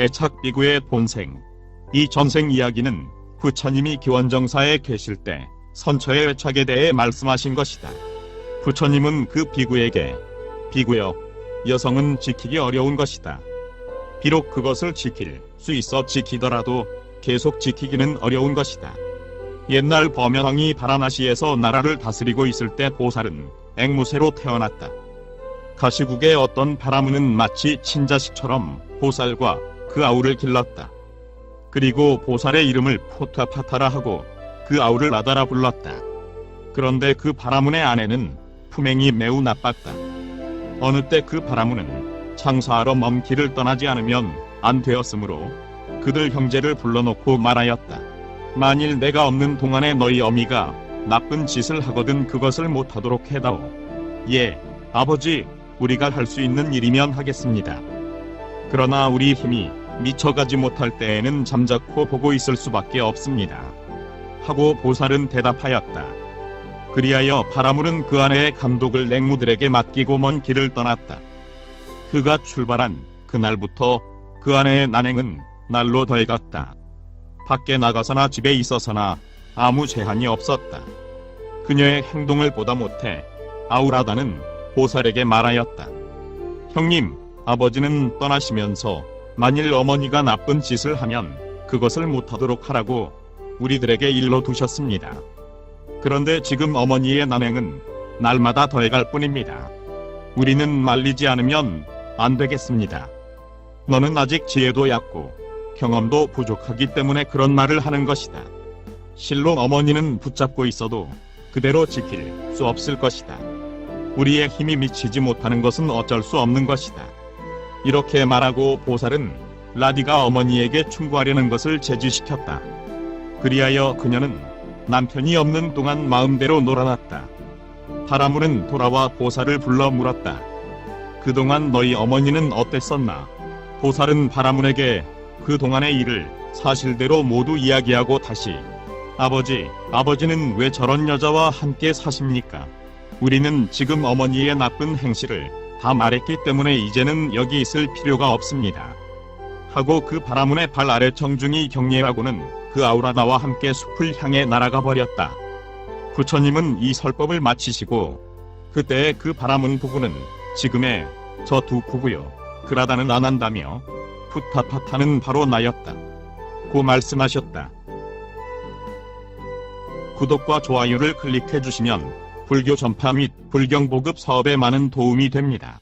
애착 비구의 본생. 이 전생 이야기는 부처님이 기원정사에 계실 때 선처의 애착에 대해 말씀하신 것이다. 부처님은 그 비구에게 비구여, 여성은 지키기 어려운 것이다. 비록 그것을 지킬 수 있어 지키더라도 계속 지키기는 어려운 것이다. 옛날 범연왕이 바라나시에서 나라를 다스리고 있을 때 보살은 앵무새로 태어났다. 가시국의 어떤 바라무는 마치 친자식처럼 보살과 그 아우를 길렀다. 그리고 보살의 이름을 포타파타라 하고 그 아우를 나다라 불렀다. 그런데 그 바라문의 아내는 품행이 매우 나빴다. 어느 때 그 바라문은 장사하러 먼 길을 떠나지 않으면 안 되었으므로 그들 형제를 불러놓고 말하였다. 만일 내가 없는 동안에 너희 어미가 나쁜 짓을 하거든 그것을 못하도록 해다오. 예, 아버지, 우리가 할 수 있는 일이면 하겠습니다. 그러나 우리 힘이 미쳐가지 못할 때에는 잠자코 보고 있을 수밖에 없습니다. 하고 보살은 대답하였다. 그리하여 바라물은 그 아내의 감독을 랭무들에게 맡기고 먼 길을 떠났다. 그가 출발한 그날부터 그 아내의 난행은 날로 더해갔다. 밖에 나가서나 집에 있어서나 아무 제한이 없었다. 그녀의 행동을 보다 못해 아우라다는 보살에게 말하였다. 형님, 아버지는 떠나시면서 만일 어머니가 나쁜 짓을 하면 그것을 못하도록 하라고 우리들에게 일러 두셨습니다. 그런데 지금 어머니의 난행은 날마다 더해갈 뿐입니다. 우리는 말리지 않으면 안 되겠습니다. 너는 아직 지혜도 얕고 경험도 부족하기 때문에 그런 말을 하는 것이다. 실로 어머니는 붙잡고 있어도 그대로 지킬 수 없을 것이다. 우리의 힘이 미치지 못하는 것은 어쩔 수 없는 것이다. 이렇게 말하고 보살은 라디가 어머니에게 충고하려는 것을 제지시켰다. 그리하여 그녀는 남편이 없는 동안 마음대로 놀아났다. 바라물은 돌아와 보살을 불러 물었다. 그동안 너희 어머니는 어땠었나? 보살은 바라물에게 그 동안의 일을 사실대로 모두 이야기하고 다시 아버지, 아버지는 왜 저런 여자와 함께 사십니까? 우리는 지금 어머니의 나쁜 행실을 다 말했기 때문에 이제는 여기 있을 필요가 없습니다. 하고 그 바라문의 발 아래 정중히 경례하고는 그 아우라나와 함께 숲을 향해 날아가 버렸다. 부처님은 이 설법을 마치시고 그때 그 바라문 부부는 지금의 저 두 부부요 그라다는 안 한다며 푸타파타는 바로 나였다. 고 말씀하셨다. 구독과 좋아요를 클릭해 주시면 불교 전파 및 불경 보급 사업에 많은 도움이 됩니다.